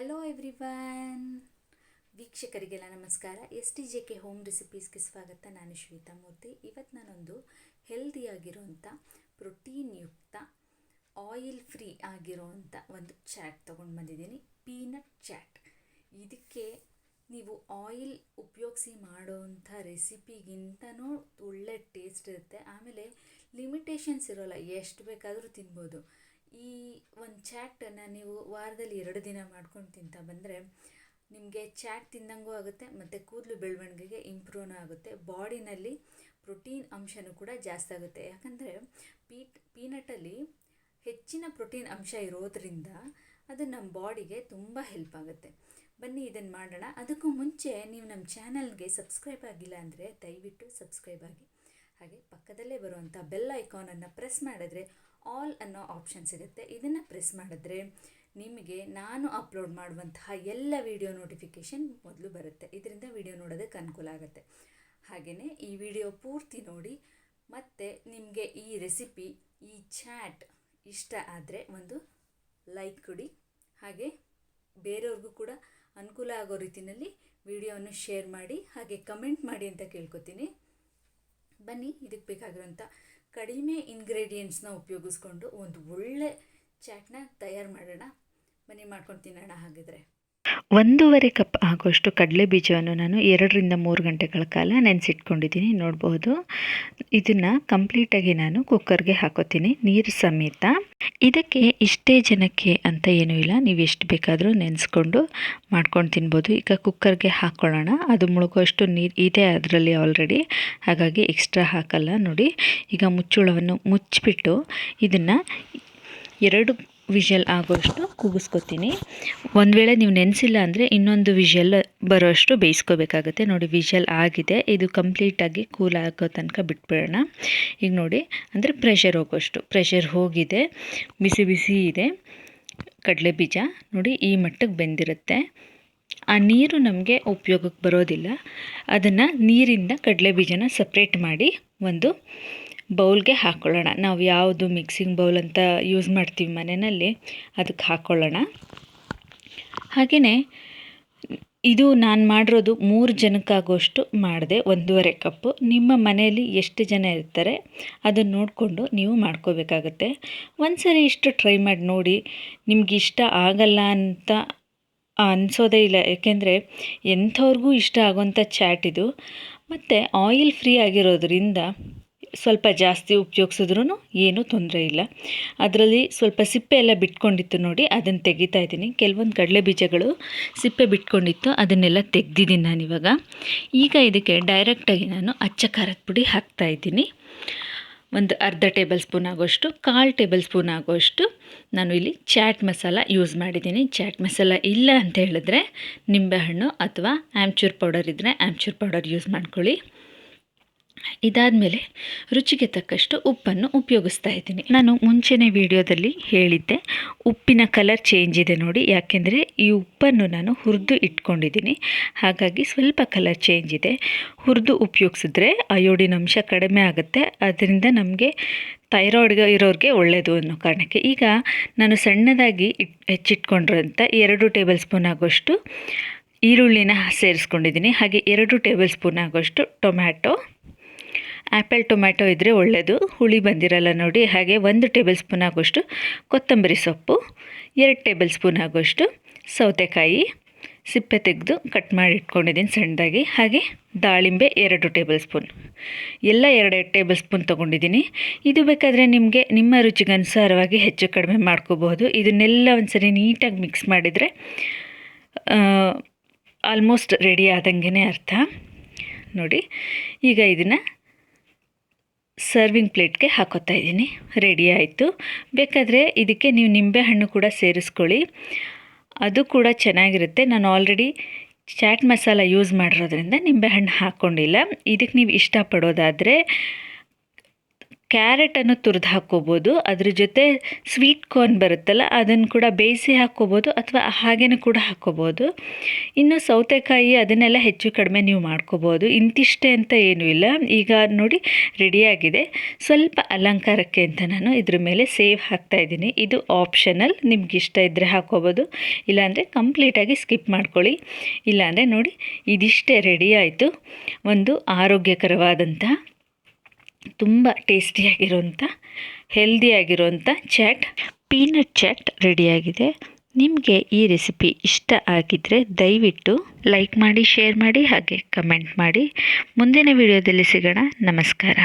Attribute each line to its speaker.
Speaker 1: Hello everyone ವೀಕ್ಷಕರಿಗೆಲ್ಲ ನಮಸ್ಕಾರ. S T J K home ರೆಸಿಪೀಸ್ಗೆ ಸ್ವಾಗತ. ನಾನು ಶ್ವೇತಾ ಮೂರ್ತಿ. ಇವತ್ತು ನಾನೊಂದು ಹೆಲ್ದಿಯಾಗಿರೋಂಥ ಪ್ರೋಟೀನ್ಯುಕ್ತ ಆಯಿಲ್ ಫ್ರೀ ಆಗಿರೋವಂಥ ಒಂದು ಚಾಟ್ ತೊಗೊಂಡು ಬಂದಿದ್ದೀನಿ. ಪೀನಟ್ ಚಾಟ್ ಇದಕ್ಕೆ ನೀವು ಆಯಿಲ್ ಉಪಯೋಗಿಸಿ ಮಾಡೋವಂಥ ರೆಸಿಪಿಗಿಂತನೂ ಒಳ್ಳೆ ಟೇಸ್ಟ್ ಇರುತ್ತೆ. ಆಮೇಲೆ ಲಿಮಿಟೇಷನ್ಸ್ ಇರೋಲ್ಲ. ಎಷ್ಟು ಬೇಕಾದರೂ ತಿನ್ಬೋದು. ಈ ಒಂದು ಚಾಟನ್ನು ನೀವು ವಾರದಲ್ಲಿ ಎರಡು ದಿನ ಮಾಡ್ಕೊಂಡು ತಿಂತಾ ಬಂದರೆ ನಿಮಗೆ ಚಾಟ್ ತಿಂದಂಗೂ ಆಗುತ್ತೆ, ಮತ್ತು ಕೂದಲು ಬೆಳವಣಿಗೆಗೆ ಇಂಪ್ರೂವ್ನೂ ಆಗುತ್ತೆ. ಬಾಡಿನಲ್ಲಿ ಪ್ರೋಟೀನ್ ಅಂಶನೂ ಕೂಡ ಜಾಸ್ತಿ ಆಗುತ್ತೆ. ಯಾಕಂದರೆ ಪೀಟ್ ಪೀನಟಲ್ಲಿ ಹೆಚ್ಚಿನ ಪ್ರೋಟೀನ್ ಅಂಶ ಇರೋದರಿಂದ ಅದು ನಮ್ಮ ಬಾಡಿಗೆ ತುಂಬ ಹೆಲ್ಪ್ ಆಗುತ್ತೆ. ಬನ್ನಿ ಇದನ್ನು ಮಾಡೋಣ. ಅದಕ್ಕೂ ಮುಂಚೆ ನೀವು ನಮ್ಮ ಚಾನಲ್ಗೆ ಸಬ್ಸ್ಕ್ರೈಬ್ ಆಗಿಲ್ಲ ಅಂದರೆ ದಯವಿಟ್ಟು ಸಬ್ಸ್ಕ್ರೈಬ್ ಆಗಿ. ಹಾಗೆ ಪಕ್ಕದಲ್ಲೇ ಬರುವಂಥ ಬೆಲ್ ಐಕಾನನ್ನು ಪ್ರೆಸ್ ಮಾಡಿದ್ರೆ ಆಲ್ ಅನ್ನೋ ಆಪ್ಷನ್ ಸಿಗುತ್ತೆ. ಇದನ್ನು ಪ್ರೆಸ್ ಮಾಡಿದ್ರೆ ನಿಮಗೆ ನಾನು ಅಪ್ಲೋಡ್ ಮಾಡುವಂತಹ ಎಲ್ಲ ವಿಡಿಯೋ ನೋಟಿಫಿಕೇಷನ್ ಮೊದಲು ಬರುತ್ತೆ. ಇದರಿಂದ ವಿಡಿಯೋ ನೋಡೋದಕ್ಕೆ ಅನುಕೂಲ ಆಗುತ್ತೆ. ಹಾಗೆಯೇ ಈ ವಿಡಿಯೋ ಪೂರ್ತಿ ನೋಡಿ, ಮತ್ತು ನಿಮಗೆ ಈ ರೆಸಿಪಿ ಈ ಚಾಟ್ ಇಷ್ಟ ಆದರೆ ಒಂದು ಲೈಕ್ ಕೊಡಿ. ಹಾಗೆ ಬೇರೆಯವ್ರಿಗೂ ಕೂಡ ಅನುಕೂಲ ಆಗೋ ರೀತಿಯಲ್ಲಿ ವಿಡಿಯೋವನ್ನು ಶೇರ್ ಮಾಡಿ, ಹಾಗೆ ಕಮೆಂಟ್ ಮಾಡಿ ಅಂತ ಕೇಳ್ಕೊತೀನಿ. ಬನ್ನಿ, ಇದಕ್ಕೆ ಬೇಕಾಗಿರೋಂಥ ಕಡಿಮೆ ಇಂಗ್ರೀಡಿಯೆಂಟ್ಸ್ನ ಉಪಯೋಗಿಸ್ಕೊಂಡು ಒಂದು ಒಳ್ಳೆ ಚಾಟ್ನ ತಯಾರು ಮಾಡೋಣ. ಬನ್ನಿ ಮಾಡ್ಕೊಂಡು ತಿನ್ನೋಣ ಹಾಗಿದ್ರೆ.
Speaker 2: ಒಂದೂವರೆ ಕಪ್ ಆಗುವಷ್ಟು ಕಡಲೆ ಬೀಜವನ್ನು ನಾನು ಎರಡರಿಂದ ಮೂರು ಗಂಟೆಗಳ ಕಾಲ ನೆನೆಸಿಟ್ಕೊಂಡಿದ್ದೀನಿ, ನೋಡ್ಬೋದು. ಇದನ್ನು ಕಂಪ್ಲೀಟಾಗಿ ನಾನು ಕುಕ್ಕರ್ಗೆ ಹಾಕೋತೀನಿ, ನೀರು ಸಮೇತ. ಇದಕ್ಕೆ ಇಷ್ಟೇ ಜನಕ್ಕೆ ಅಂತ ಏನೂ ಇಲ್ಲ, ನೀವು ಎಷ್ಟು ಬೇಕಾದರೂ ನೆನೆಸ್ಕೊಂಡು ಮಾಡ್ಕೊಂಡು ತಿನ್ಬೋದು. ಈಗ ಕುಕ್ಕರ್ಗೆ ಹಾಕ್ಕೊಳ್ಳೋಣ ಅದು ಮುಳುಗುವಷ್ಟು ನೀರು ಇದೆ ಅದರಲ್ಲಿ ಆಲ್ರೆಡಿ ಹಾಗಾಗಿ ಎಕ್ಸ್ಟ್ರಾ ಹಾಕಲ್ಲ ನೋಡಿ. ಈಗ ಮುಚ್ಚುಳವನ್ನು ಮುಚ್ಚಿಬಿಟ್ಟು ಇದನ್ನು ಎರಡು ವಿಷಲ್ ಆಗೋಷ್ಟು ಕೂಗಿಸ್ಕೊತೀನಿ. ಒಂದು ವೇಳೆ ನೀವು ನೆನೆಸಿಲ್ಲ ಅಂದರೆ ಇನ್ನೊಂದು ವಿಷಲ್ ಬರೋಷ್ಟು ಬೇಯಿಸ್ಕೋಬೇಕಾಗುತ್ತೆ. ನೋಡಿ ವಿಷಲ್ ಆಗಿದೆ. ಇದು ಕಂಪ್ಲೀಟಾಗಿ ಕೂಲ್ ಆಗೋ ತನಕ ಬಿಟ್ಬಿಡೋಣ. ಈಗ ನೋಡಿ, ಅಂದರೆ ಪ್ರೆಷರ್ ಹೋಗೋಷ್ಟು. ಪ್ರೆಷರ್ ಹೋಗಿದೆ. ಬಿಸಿ ಬಿಸಿ ಇದೆ. ಕಡಲೆ ಬೀಜ, ನೋಡಿ, ಈ ಮಟ್ಟಕ್ಕೆ ಬೆಂದಿರುತ್ತೆ. ಆ ನೀರು ನಮಗೆ ಉಪಯೋಗಕ್ಕೆ ಬರೋದಿಲ್ಲ. ಅದನ್ನು ನೀರಿಂದ ಕಡಲೆ ಬೀಜನ ಸಪ್ರೇಟ್ ಮಾಡಿ ಒಂದು ಬೌಲ್ಗೆ ಹಾಕ್ಕೊಳ್ಳೋಣ ನಾವು ಯಾವುದು ಮಿಕ್ಸಿಂಗ್ ಬೌಲ್ ಅಂತ ಯೂಸ್ ಮಾಡ್ತೀವಿ ಮನೆಯಲ್ಲಿ, ಅದಕ್ಕೆ ಹಾಕ್ಕೊಳ್ಳೋಣ ಹಾಗೆಯೇ ಇದು ನಾನು ಮಾಡಿರೋದು ಮೂರು ಜನಕ್ಕಾಗೋಷ್ಟು ಮಾಡಿದೆ, ಒಂದೂವರೆ ಕಪ್ಪು. ನಿಮ್ಮ ಮನೆಯಲ್ಲಿ ಎಷ್ಟು ಜನ ಇರ್ತಾರೆ, ಅದನ್ನು ನೋಡಿಕೊಂಡು ನೀವು ಮಾಡ್ಕೋಬೇಕಾಗತ್ತೆ. ಒಂದು ಸರಿ ಇಷ್ಟು ಟ್ರೈ ಮಾಡಿ ನೋಡಿ, ನಿಮ್ಗೆ ಇಷ್ಟ ಆಗಲ್ಲ ಅಂತ ಅನಿಸೋದೇ ಇಲ್ಲ. ಏಕೆಂದರೆ ಎಂಥವ್ರಿಗೂ ಇಷ್ಟ ಆಗೋಂಥ ಚಾಟ್ ಇದು. ಮತ್ತು ಆಯಿಲ್ ಫ್ರೀ ಆಗಿರೋದ್ರಿಂದ ಸ್ವಲ್ಪ ಜಾಸ್ತಿ ಉಪಯೋಗಿಸಿದ್ರೂ ಏನೂ ತೊಂದರೆ ಇಲ್ಲ. ಅದರಲ್ಲಿ ಸ್ವಲ್ಪ ಸಿಪ್ಪೆ ಎಲ್ಲ ಬಿಟ್ಕೊಂಡಿತ್ತು ನೋಡಿ, ಅದನ್ನು ತೆಗಿತಾ ಇದ್ದೀನಿ. ಕೆಲವೊಂದು ಕಡಲೆ ಬೀಜಗಳು ಸಿಪ್ಪೆ ಬಿಟ್ಕೊಂಡಿತ್ತು, ಅದನ್ನೆಲ್ಲ ತೆಗ್ದಿದ್ದೀನಿ ನಾನು ಇವಾಗ. ಈಗ ಇದಕ್ಕೆ ಡೈರೆಕ್ಟಾಗಿ ನಾನು ಅಚ್ಚ ಖಾರದ ಪುಡಿ ಹಾಕ್ತಾ ಇದ್ದೀನಿ. ಒಂದು ಅರ್ಧ ಟೇಬಲ್ ಸ್ಪೂನ್ ಆಗೋಷ್ಟು, ಕಾಲು ಟೇಬಲ್ ಸ್ಪೂನ್ ಆಗೋಷ್ಟು ನಾನು ಇಲ್ಲಿ ಚಾಟ್ ಮಸಾಲ ಯೂಸ್ ಮಾಡಿದ್ದೀನಿ. ಚಾಟ್ ಮಸಾಲ ಇಲ್ಲ ಅಂತ ಹೇಳಿದ್ರೆ ನಿಂಬೆಹಣ್ಣು ಅಥವಾ ಆ್ಯಮ್ಚೂರ್ ಪೌಡರ್ ಇದ್ದರೆ ಆ್ಯಮ್ಚೂರ್ ಪೌಡರ್ ಯೂಸ್ ಮಾಡ್ಕೊಳ್ಳಿ. ಇದಾದಮೇಲೆ ರುಚಿಗೆ ತಕ್ಕಷ್ಟು ಉಪ್ಪನ್ನು ಉಪಯೋಗಿಸ್ತಾ ಇದ್ದೀನಿ. ನಾನು ಮುಂಚೆನೇ ವಿಡಿಯೋದಲ್ಲಿ ಹೇಳಿದ್ದೆ, ಉಪ್ಪಿನ ಕಲರ್ ಚೇಂಜ್ ಇದೆ ನೋಡಿ, ಯಾಕೆಂದರೆ ಈ ಉಪ್ಪನ್ನು ನಾನು ಹುರಿದು ಇಟ್ಕೊಂಡಿದ್ದೀನಿ. ಹಾಗಾಗಿ ಸ್ವಲ್ಪ ಕಲರ್ ಚೇಂಜ್ ಇದೆ. ಹುರಿದು ಉಪಯೋಗಿಸಿದ್ರೆ ಅಯೋಡಿನ ಅಂಶ ಕಡಿಮೆ ಆಗುತ್ತೆ. ಅದರಿಂದ ನಮಗೆ ಥೈರಾಯ್ಡ್ ಇರೋರಿಗೆ ಒಳ್ಳೆಯದು ಅನ್ನೋ ಕಾರಣಕ್ಕೆ. ಈಗ ನಾನು ಸಣ್ಣದಾಗಿ ಇಟ್, ಹೆಚ್ಚಿಟ್ಕೊಂಡಿರೋಂಥ ಎರಡು ಟೇಬಲ್ ಸ್ಪೂನ್ ಆಗೋಷ್ಟು ಈರುಳ್ಳಿನ ಸೇರಿಸ್ಕೊಂಡಿದ್ದೀನಿ. ಹಾಗೆ ಎರಡು ಟೇಬಲ್ ಸ್ಪೂನ್ ಆಗೋಷ್ಟು ಟೊಮ್ಯಾಟೊ ಆ್ಯಪಲ್ ಟೊಮ್ಯಾಟೊ ಇದ್ದರೆ ಒಳ್ಳೆಯದು ಹುಳಿ ಬಂದಿರಲ್ಲ ನೋಡಿ, ಹಾಗೆ ಒಂದು ಟೇಬಲ್ ಸ್ಪೂನ್ ಆಗೋಷ್ಟು ಕೊತ್ತಂಬರಿ ಸೊಪ್ಪು, ಎರಡು ಟೇಬಲ್ ಸ್ಪೂನ್ ಆಗೋಷ್ಟು ಸೌತೆಕಾಯಿ. ಸಿಪ್ಪೆ ತೆಗೆದು ಕಟ್ ಮಾಡಿ ಇಟ್ಕೊಂಡಿದ್ದೀನಿ ಸಣ್ಣದಾಗಿ. ಹಾಗೆ ದಾಳಿಂಬೆ ಎರಡು ಟೇಬಲ್ ಸ್ಪೂನ್. ಎಲ್ಲ ಎರಡೆರಡು ಟೇಬಲ್ ಸ್ಪೂನ್ ತೊಗೊಂಡಿದ್ದೀನಿ. ಇದು ಬೇಕಾದರೆ ನಿಮಗೆ, ನಿಮ್ಮ ರುಚಿಗೆ ಅನುಸಾರವಾಗಿ ಹೆಚ್ಚು ಕಡಿಮೆ ಮಾಡ್ಕೋಬಹುದು. ಇದನ್ನೆಲ್ಲ ಒಂದು ಸರಿ ನೀಟಾಗಿ ಮಿಕ್ಸ್ ಮಾಡಿದರೆ ಆಲ್ಮೋಸ್ಟ್ ರೆಡಿ ಆದಂಗೆ ಅರ್ಥ. ನೋಡಿ, ಈಗ ಇದನ್ನು ಸರ್ವಿಂಗ್ ಪ್ಲೇಟ್ಗೆ ಹಾಕೋತಾ ಇದ್ದೀನಿ. ರೆಡಿ ಆಯಿತು. ಬೇಕಾದರೆ ಇದಕ್ಕೆ ನೀವು ನಿಂಬೆ ಹಣ್ಣು ಕೂಡ ಸೇರಿಸ್ಕೊಳ್ಳಿ. ಅದು ಕೂಡ ಚೆನ್ನಾಗಿರುತ್ತೆ. ನಾನು ಆಲ್ರೆಡಿ ಚಾಟ್ ಮಸಾಲ ಯೂಸ್ ಮಾಡಿರೋದ್ರಿಂದ ನಿಂಬೆಹಣ್ಣು ಹಾಕ್ಕೊಂಡಿಲ್ಲ ಇದಕ್ಕೆ ನೀವು ಇಷ್ಟಪಡೋದಾದರೆ ಕ್ಯಾರೆಟನ್ನು ತುರಿದು ಹಾಕ್ಕೋಬೋದು. ಅದ್ರ ಜೊತೆ ಸ್ವೀಟ್ ಕಾರ್ನ್ ಬರುತ್ತಲ್ಲ, ಅದನ್ನು ಕೂಡ ಬೇಯಿಸಿ ಹಾಕ್ಕೋಬೋದು ಅಥವಾ ಹಾಗೇನೂ ಕೂಡ ಹಾಕ್ಕೋಬೋದು. ಇನ್ನು ಸೌತೆಕಾಯಿ ಅದನ್ನೆಲ್ಲ ಹೆಚ್ಚು ಕಡಿಮೆ ನೀವು ಮಾಡ್ಕೋಬೋದು. ಇಂತಿಷ್ಟೇ ಅಂತ ಏನೂ ಇಲ್ಲ. ಈಗ ನೋಡಿ ರೆಡಿಯಾಗಿದೆ ಸ್ವಲ್ಪ ಅಲಂಕಾರಕ್ಕೆ ಅಂತ ನಾನು ಇದ್ರ ಮೇಲೆ ಸೇವ್ ಹಾಕ್ತಾ ಇದ್ದೀನಿ. ಇದು ಆಪ್ಷನಲ್ ನಿಮ್ಗೆ ಇಷ್ಟ ಇದ್ದರೆ ಹಾಕ್ಕೋಬೋದು. ಇಲ್ಲಾಂದರೆ ಕಂಪ್ಲೀಟಾಗಿ ಸ್ಕಿಪ್ ಮಾಡ್ಕೊಳ್ಳಿ. ಇಲ್ಲಾಂದರೆ ನೋಡಿ, ಇದಿಷ್ಟೇ ರೆಡಿ ಆಯಿತು. ಒಂದು ಆರೋಗ್ಯಕರವಾದಂಥ ತುಂಬ ಟೇಸ್ಟಿಯಾಗಿರೋಂಥ ಹೆಲ್ದಿಯಾಗಿರೋಂಥ ಚಾಟ್, ಪೀನಟ್ ಚಾಟ್ ರೆಡಿಯಾಗಿದೆ. ನಿಮಗೆ ಈ ರೆಸಿಪಿ ಇಷ್ಟ ಆಗಿದ್ದರೆ ದಯವಿಟ್ಟು ಲೈಕ್ ಮಾಡಿ, ಶೇರ್ ಮಾಡಿ, ಹಾಗೆ ಕಮೆಂಟ್ ಮಾಡಿ. ಮುಂದಿನ ವಿಡಿಯೋದಲ್ಲಿ ಸಿಗೋಣ. ನಮಸ್ಕಾರ.